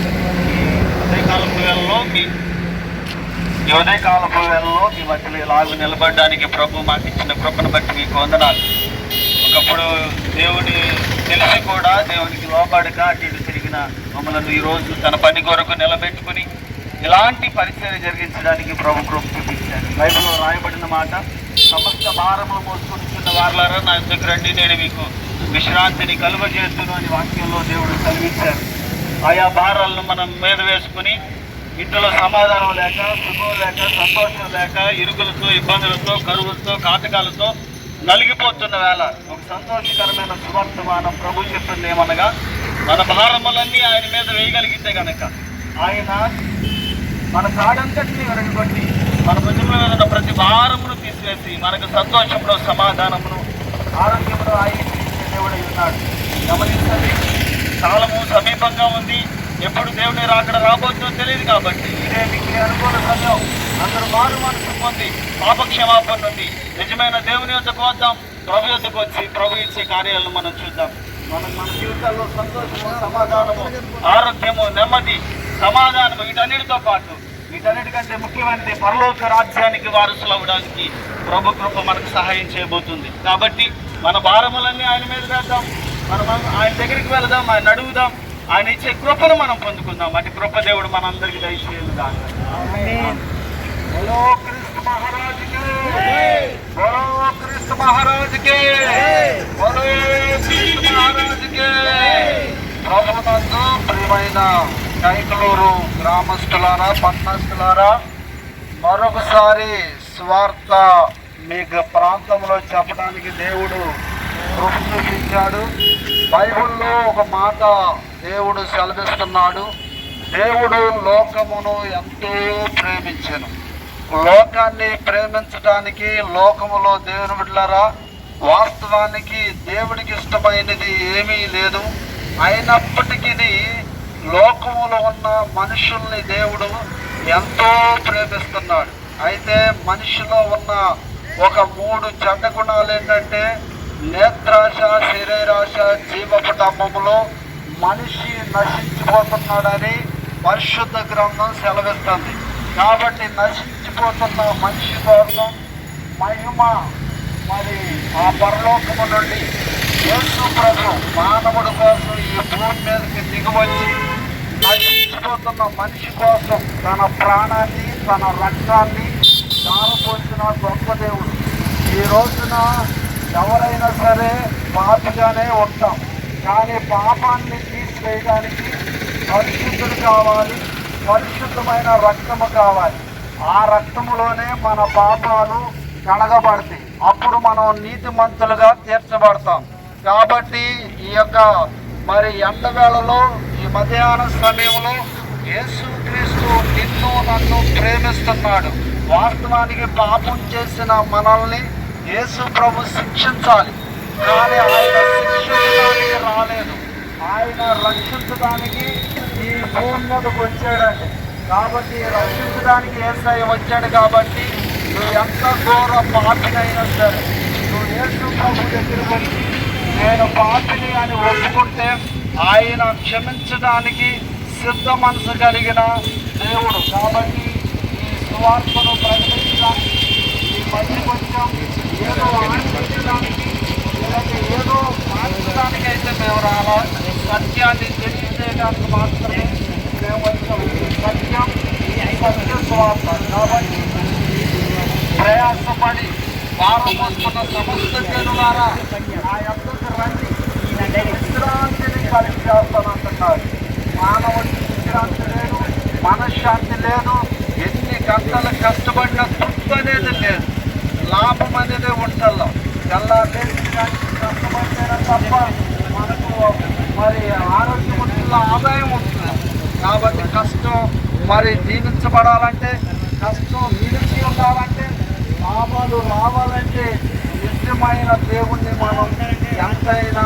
ఈ ఉదయకాలపు వేళలో మీ ఈ ఉదయకాలపు వేళలో మీ మధ్యలో ఇలాగ నిలబడడానికి ప్రభు మాకు ఇచ్చిన కృపను బట్టి మీకు వందనాలు. ఒకప్పుడు దేవుని తెలిసి కూడా దేవునికి లోబడక అటు ఇటు తిరిగిన మమ్మల్ని ఈరోజు తన పని కొరకు నిలబెట్టుకుని ఇలాంటి పరిచయం జరిగించడానికి ప్రభు కృప చూపించారు. బైబిల్లో రాయబడిన మాట సమస్త భారములు మోసుకుంటున్న వారులారా నా దగ్గరండి నేను మీకు విశ్రాంతిని కలుగజేస్తును అని వాక్యంలో దేవుడు కలిగించారు ఆయా భారాలను మనం మీద వేసుకుని ఇంట్లో సమాధానం లేక సుఖం లేక సంతోషం లేక ఇరుకులతో ఇబ్బందులతో కరువులతో కాటకాలతో నలిగిపోతున్న వేళ ఒక సంతోషకరమైన సువర్తమానం ప్రభు చెప్తుంది ఏమనగా మన భారములన్నీ ఆయన మీద వేయగలిగితే కనుక ఆయన మన కాడంతటిని వెనకగొట్టి మన భుజముల మీద ఉన్న ప్రతి భారమును తీసివేసి మనకు సంతోషంలో సమాధానమును ఆరోగ్యంలో ఆయన దేవుడై ఉన్నాడు. గమనించండి. కాలము సమీపంగా ఉంది. ఎప్పుడు దేవుని రాకడ రాబోతుందో తెలియదు కాబట్టి ఇదే మీకు అనుకూల సమయం. అందరూ మారు మనసు పొంది పాప నుండి నిజమైన దేవుని యొద్దకు వద్దాం. ప్రభు యొద్దకు వచ్చి ప్రభు ఇచ్చే కార్యాలను మనం చూద్దాం. మనం మన జీవితాల్లో సంతోషము సమాధానము ఆరోగ్యము నెమ్మది సమాధానము వీటన్నిటితో పాటు వీటన్నిటికంటే ముఖ్యమైనది పరలోక రాజ్యానికి వారసులు అవ్వడానికి ప్రభు కృప మనకు సహాయం చేయబోతుంది. కాబట్టి మన భారములన్నీ ఆయన మీద వేద్దాం. మనం ఆయన దగ్గరికి వెళదాం ఆయన అడుగుదాం ఆయన ఇచ్చే కృపను మనం పొందుకుందాం. అటు కృప దేవుడు మనందరికీ దయచేయలు హలో క్రీస్తు మహారాజుకి. హలో క్రీస్తు మహారాజుకి. హలో క్రీస్తు మహారాజుకి. ప్రభునందు ప్రియమైన కైకలూరు గ్రామస్తులారా పట్టణస్తులారా మరొకసారి స్వార్థ మీకు ప్రాంతంలో చెప్పడానికి దేవుడు కృప చూపించాడు. బైబిల్లో ఒక మాట దేవుడు సెలవిస్తున్నాడు. దేవుడు లోకమును ఎంతో ప్రేమించెను. లోకాన్ని ప్రేమించడానికి లోకములో దేవుని బిడ్డలారా వాస్తవానికి దేవుడికి ఇష్టమైనది ఏమీ లేదు. అయినప్పటికీ లోకములో ఉన్న మనుషుల్ని దేవుడు ఎంతో ప్రేమిస్తున్నాడు. అయితే మనిషిలో ఉన్న ఒక మూడు చెడ్డ గుణాలు ఏంటంటే నేత్రాశ శరీరాశ జీవపటంలో మనిషి నశించిపోతున్నాడని పరిశుద్ధ గ్రంథం సెలవిస్తుంది. కాబట్టి నశించిపోతున్న మనిషి కోసం మహిమ మరి ఆ పరలోకము నుండి యేసు ప్రభు మానవుడి కోసం ఈ భూమి మీదకి దిగువచ్చి నశించిపోతున్న మనిషి కోసం తన ప్రాణాన్ని తన రక్తాన్ని దానపోసిన గొప్ప దేవుడు. ఈ రోజున ఎవరైనా సరే పాపగానే ఉంటాం. కానీ పాపాన్ని తీసివేయడానికి పరిశుద్ధులు కావాలి పరిశుద్ధమైన రక్తము కావాలి. ఆ రక్తములోనే మన పాపాలు కడగబడతాయి. అప్పుడు మనం నీతిమంతులుగా తీర్చబడతాం. కాబట్టి ఈ యొక్క మరి ఎండవేళలో ఈ మధ్యాహ్న సమయంలో యేసుక్రీస్తు నిన్ను నన్ను ప్రేమిస్తున్నాడు. వాస్తవానికి పాపం చేసిన మనల్ని యేసు ప్రభు శిక్షించాలి. కానీ ఆయన శిక్షించడానికి రాలేదు. ఆయన రక్షించడానికి ఈ భూమి మీదకి వచ్చాడండి. కాబట్టి రక్షించడానికి ఏసై వచ్చాడు కాబట్టి నువ్వు ఎంత ఘోర పాపినైనా సరే నువ్వు యేసు ప్రభు దగ్గరికి వచ్చి నేను పాపిని అని ఒప్పుకుంటే ఆయన క్షమించడానికి సిద్ధ మనసు కలిగిన దేవుడు. కాబట్టి ఈ సువార్తను ప్రకటించడానికి ఈ మధ్య కొంచెం ఏదో ఆనందించడానికి లేకపోతే ఏదో మార్చడానికి అయితే సత్యాన్ని తెలియజేయడానికి మాత్రమే మేము వచ్చాము సత్యం ఈ సత్య స్వార్థ. కాబట్టి ప్రయాసపడి వారు వస్తున్న సమస్త జనులారా నా యొక్క రండి. విశ్రాంతిని కలిగి చేస్తానంటున్నారు మానవుడికి విశ్రాంతి లేదు మనశ్శాంతి లేదు ఎన్ని గంటలు కష్టపడిన తృప్తి అనేది లేదు. లాభం అనేది ఉంటల్లో. తెల్లారి కష్టపడితేనే తప్ప మనకు మరి ఆరోగ్యం ఉంటుంది ఆదాయం ఉంటుంది కాబట్టి కష్టం మరి జీవించబడాలంటే కష్టం నిలిచి ఉండాలంటే లాభాలు రావాలంటే నిజమైన దేవుణ్ణి మనం ఎంతైనా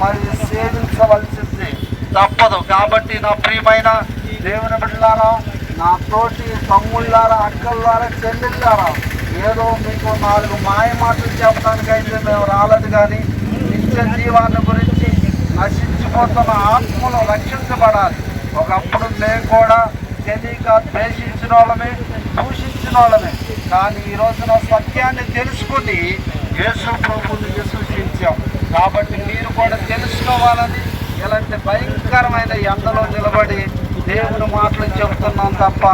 మరి సేవించవలసింది. తప్పదు. కాబట్టి నా ప్రియమైన దేవుని బిడ్డలారా నా తోటి తమ్ముళ్ళారా అక్కల్లారా చెల్లెళ్ళారా ఏదో మీకు నాలుగు మాయ మాటలు చెప్పడానికైతే మేము రాలేదు కానీ నిత్య జీవాన్ని గురించి నశించిపోతున్న ఆత్మలు రక్షించబడాలి. ఒకప్పుడు మేము కూడా తెలియక ద్వేషించిన వాళ్ళమే దూషించిన వాళ్ళమే. కానీ ఈ రోజున సత్యాన్ని తెలుసుకుని యేసు ప్రభుని విశ్వసించాం. కాబట్టి మీరు కూడా తెలుసుకోవాలని ఇలాంటి భయంకరమైన ఎండలో నిలబడి దేవుని మాటలు చెబుతున్నాం తప్ప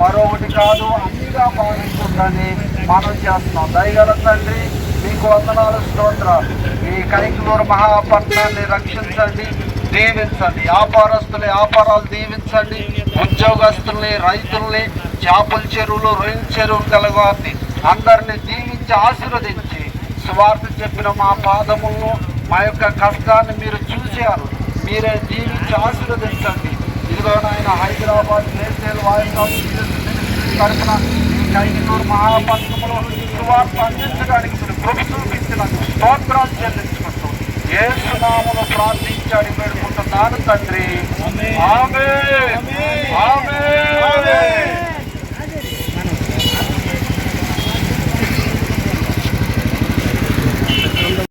మరొకటి కాదు అన్నిగా భావించుందని మనం చేస్తున్నాం. దయగల తండ్రి మీకు వందనాలు స్తోత్రాలు. ఈ కైకులూరు మహాపట్నాన్ని రక్షించండి దీవించండి. వ్యాపారస్తులు వ్యాపారాలు దీవించండి. ఉద్యోగస్తుల్ని రైతుల్ని చేపల చెరువులు రొయ్యల చెరువులు కలగాన్ని అందరిని దీవించి ఆశీర్వదించి స్వార్థ చెప్పిన మా పాదములను మా యొక్క కష్టాన్ని మీరు చూశారు. మీరే దీవించి ఆశీర్వదించండి. ఇదిగో నాయన హైదరాబాద్ నేషనల్ వాయిస్ తరఫున ఈ కైనూరు మహాపట్నంలో సువార్త అందించడానికి ప్రభుత్వం ఇచ్చినకు స్తోత్రాలు చెల్లించుకుంటూ ఏసునామను ప్రార్థించాడు వేడుకుంటున్నాను తండ్రి ఆమె ఆమె